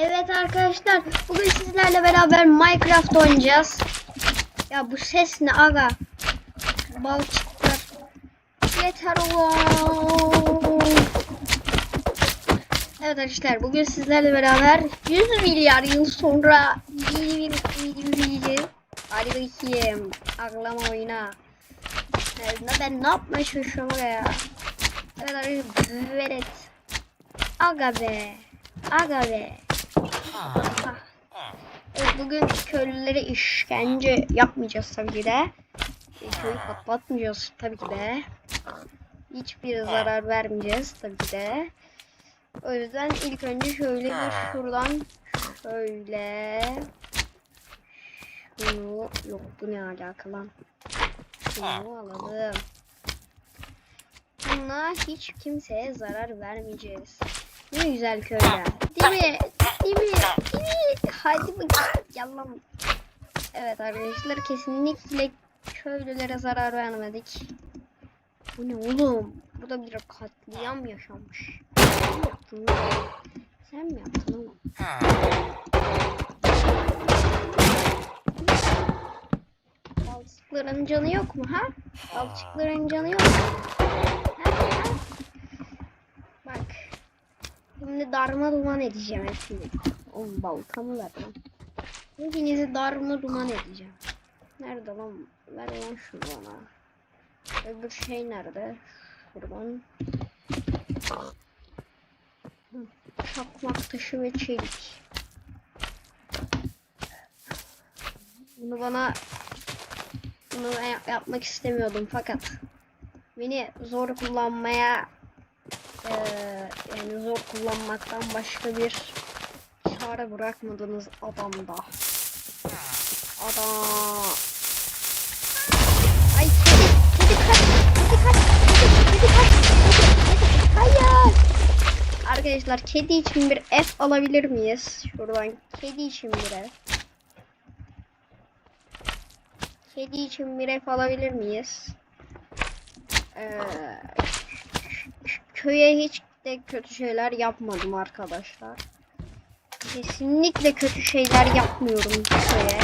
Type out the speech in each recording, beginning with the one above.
Evet arkadaşlar bugün sizlerle beraber Minecraft oynayacağız. Ya bu ses ne aga? Balçıklar. Yeter oğlum. Evet arkadaşlar bugün sizlerle beraber 100 milyar yıl sonra bir izleyeceğiz. Hadi bakayım. Aklama oyna. Evet, ben ne yapmaya çalışıyorum ya? Evet arkadaşlar. Evet. Aga be. Aga be. Evet, bugün köylülere işkence yapmayacağız tabii ki de. Köyü patlatmayacağız tabii ki de. Hiçbir zarar vermeyeceğiz tabii ki de. O yüzden ilk önce şöyle bir şuradan şöyle şunu yok bu ne alaka lan şunu alalım. Bununla hiç kimseye zarar vermeyeceğiz. Ne güzel köyler. Değil mi? Yalan. Evet arkadaşlar kesinlikle köylülere zarar vermedik. Bu ne oğlum? Burada bir katliam yaşanmış. Sen mi yaptın? Sen mi yaptın oğlum? Balçıkların canı yok mu ha? Balçıkların canı yok mu? Ha, ha? Bak. Şimdi darma duman edeceğim hepsini. Oğlum baltamı ver lan. Hepinizi darma duman edeceğim. Nerede lan? Ver lan şunu bana. Öbür şey nerede? Şuradan. Çakmak taşı ve çelik. Bunu bana bunu ben yap- yapmak istemiyordum fakat beni zor kullanmaya eee, yani zor kullanmaktan başka bir çare bırakmadınız adamda. Adam. Ay kedi, kedi kaç, kedi kaç, kedi, kedi kaç, kedi, hayır. Arkadaşlar kedi için bir F alabilir miyiz? Şuradan kedi için bir F. Kedi için bir F alabilir miyiz? Ee, köye hiç de kötü şeyler yapmadım arkadaşlar. Kesinlikle kötü şeyler yapmıyorum köye.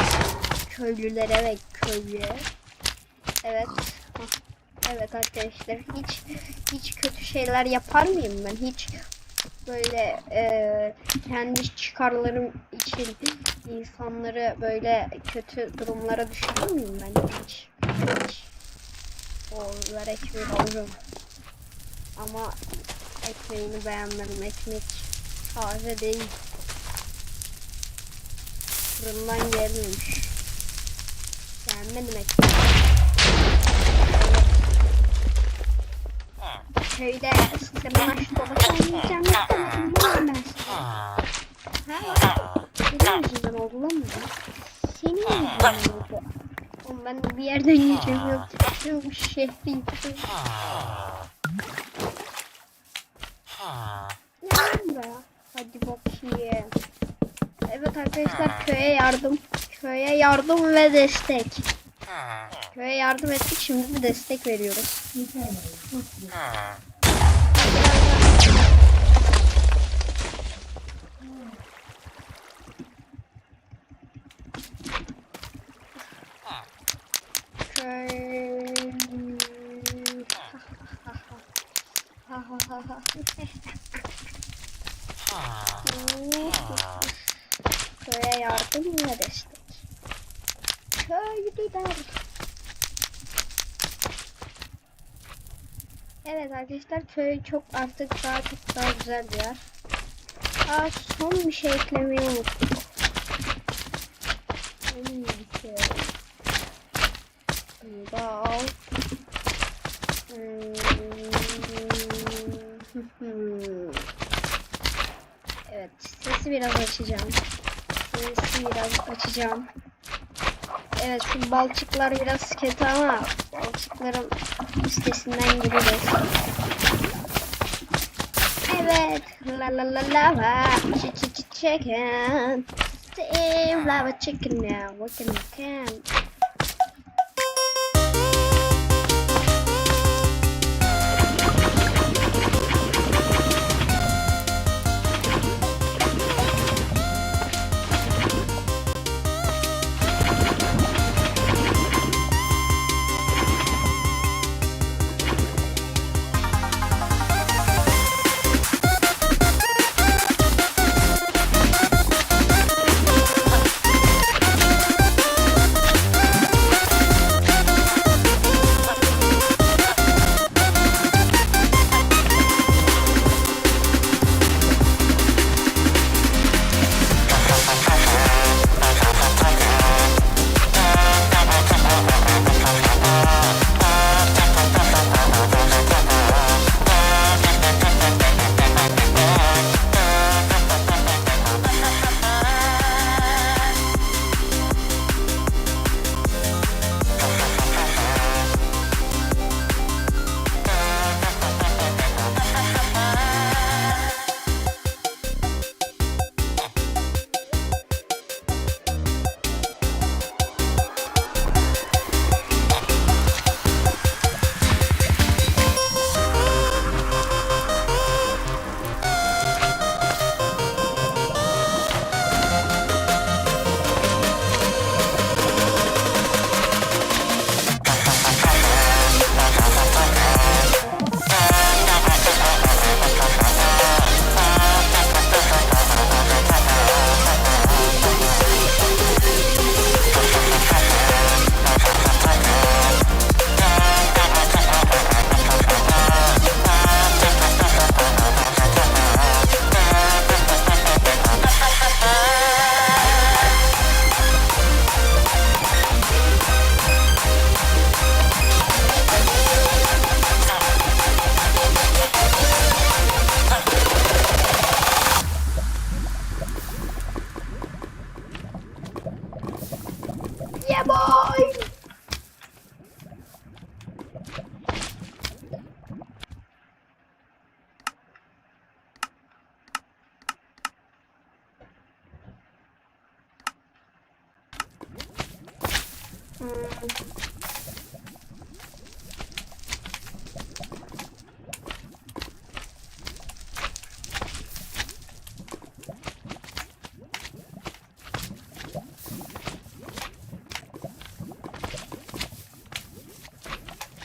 Köylülere ve köye. Evet. Evet arkadaşlar hiç hiç kötü şeyler yapar mıyım ben? Hiç böyle e, kendi çıkarlarım için insanları böyle kötü durumlara düşürür müyüm ben hiç? Hiç. O ver ekmeği alırım. Ama ekmeğini beğenmedim. Ekmek taze değil. Fırından gelmemiş. Beğenmedim ekmeği. Köyde sırnaş dolaşamayacağım. Ben Ha? Senin yüzünden oldu lan bu. Senin yüzünden oldu. Oğlum ben bir yerden geçemiyorum. Şu şehri yıkıyorum. Ne be? Hadi bakayım. Evet arkadaşlar köye yardım. Köye yardım ve destek. Köye yardım ettik şimdi de destek veriyoruz. Köy... ve destek. Köylüler. Evet arkadaşlar köy çok artık daha çok daha güzel bir yer. Aa, son bir şey eklemeyi unuttuk. Son bir şey. Bunu da al. Hmm. Evet, sesi biraz açacağım. Sesi biraz açacağım. Evet, şu balçıklar biraz kötü ama balçıkların üstesinden gireceğiz. Evet, la la la lava, ch ch ch chicken, Steve lava chicken now, what can you can?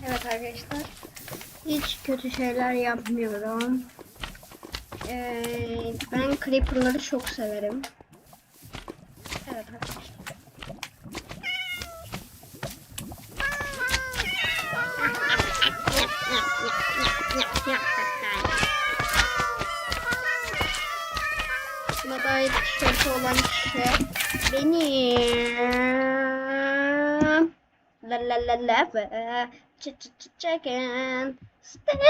Evet arkadaşlar. Hiç kötü şeyler yapmıyorum. Ee, ben creeper'ları çok severim. Evet arkadaşlar. Buna dair tişörtü olan kişi benim. La la la la uh, ç chicken. Step